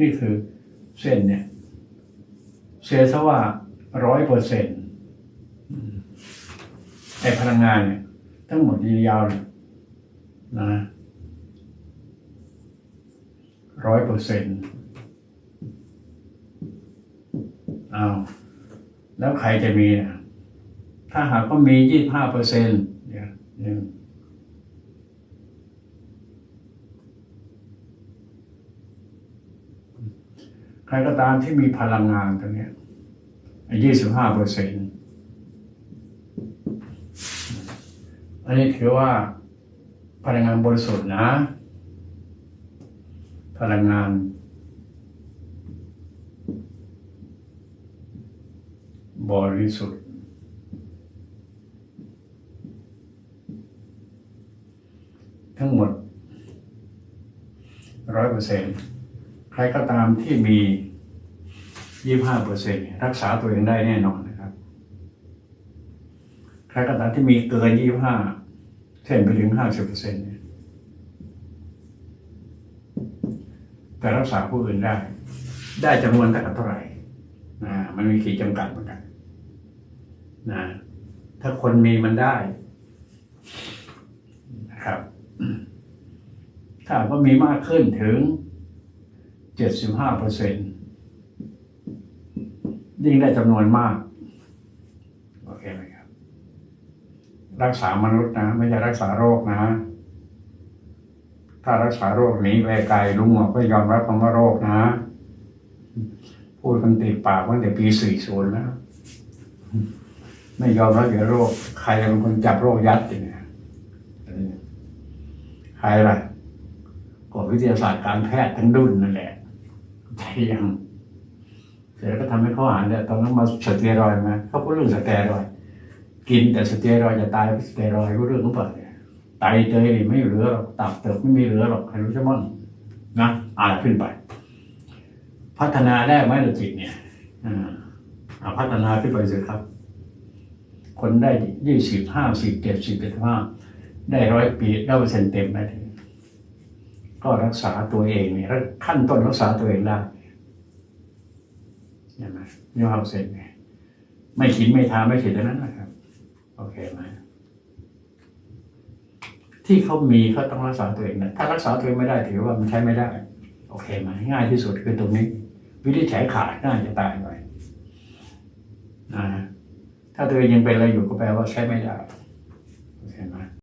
นี่คือเส้นเนี่ย เสียซะว่าร้อยเปอร์เซ็นต์ไอพลังงานเนี่ย ทั้งหมดยาวเลยนะร้อยเปอร์เซ็นต์อ้าวแล้วใครจะมีนะถ้าหากว่ามียี่ห้าเปอร์เซ็นต์เนี่ยหนึ่ง ใครก็ตามที่มีพลังงานตรงนี้ยี่สิบห้าเปอร์เซ็นต์อันนี้ถือว่าพลังงานบริสุทธิ์นะ พลังงานบริสุทธิ์ทั้งหมดร้อยเปอร์เซ็น ใครก็ตามที่มียี่ห้าเปอร์เซ็นรักษาตัวเองได้แน่นอนนะครับ ใครก็ตามที่มีเกินยี่ห้าเช่นไปถึงห้าสิบเปอร์เซ็นต์แต่รักษาผู้อื่นได้ ได้จำนวนกับเท่าไหร่นะมันมีขีดจำกัดเหมือนกันนะถ้าคนมีมันได้นะครับ ถ้าว่ามีมากขึ้นถึง เจ็ดสิบห้าเปอร์เซ็นยิ่งได้จำนวนมาก โอเคไหมครับ รักษามนุษย์นะ ไม่ใช่รักษาโรคนะ ถ้ารักษาโรคหนี้ไปไกลลุงหมอก็ยอมรับคำว่าโรคนะ พูดกันติดปากตั้งแต่ปีสี่ศูนย์แล้ว ไม่ยอมรับเกี่ยวโรค ใครเป็นคนจับโรคยัดอย่างเงี้ยใครล่ะกฎวิทยาศาสตร์การแพทย์ทั้งดุนนั่นแหละ ใช่ยังเสร็จแล้วก็ทำให้เขาอ่านเนี่ยตอนนั้นมาสเตียรอยมาเขาพูดเรื่องสเตียรอย กินแต่สเตียรอยจะตายสเตียรอยก็เรื่องของเปิดเนี่ยไตเตยไม่เหลือหรอกตับเติบไม่มีเหลือหรอกใครรู้ใช่มั้งนะอ่านขึ้นไป พัฒนาได้ไหมล่ะจิตเนี่ยอ่าพัฒนาขึ้นไปสิครับ คนได้ยี่สิบห้าสิบเจ็ดสิบเจ็ดห้าได้ร้อยปีได้เปอร์เซ็นต์เต็มได้ที ก็รักษาตัวเองเนี่ยขั้นต้นรักษาตัวเองได้ใช่ไหมยี่ห้าเปอร์เซ็นต์ไงไม่ขินไม่ทาไม่เฉยเท่านั้นนะครับ โอเคไหมที่เขามีเขาต้องรักษาตัวเองนะถ้ารักษาตัวเองไม่ได้ถือว่ามันใช้ไม่ได้ โอเคไหมง่ายที่สุดคือตรงนี้ วิธีใช้ขาดง่าจะตายไปนะถ้าตัวเองยังเป็นอะไรอยู่ก็แปลว่าใช้ไม่ได้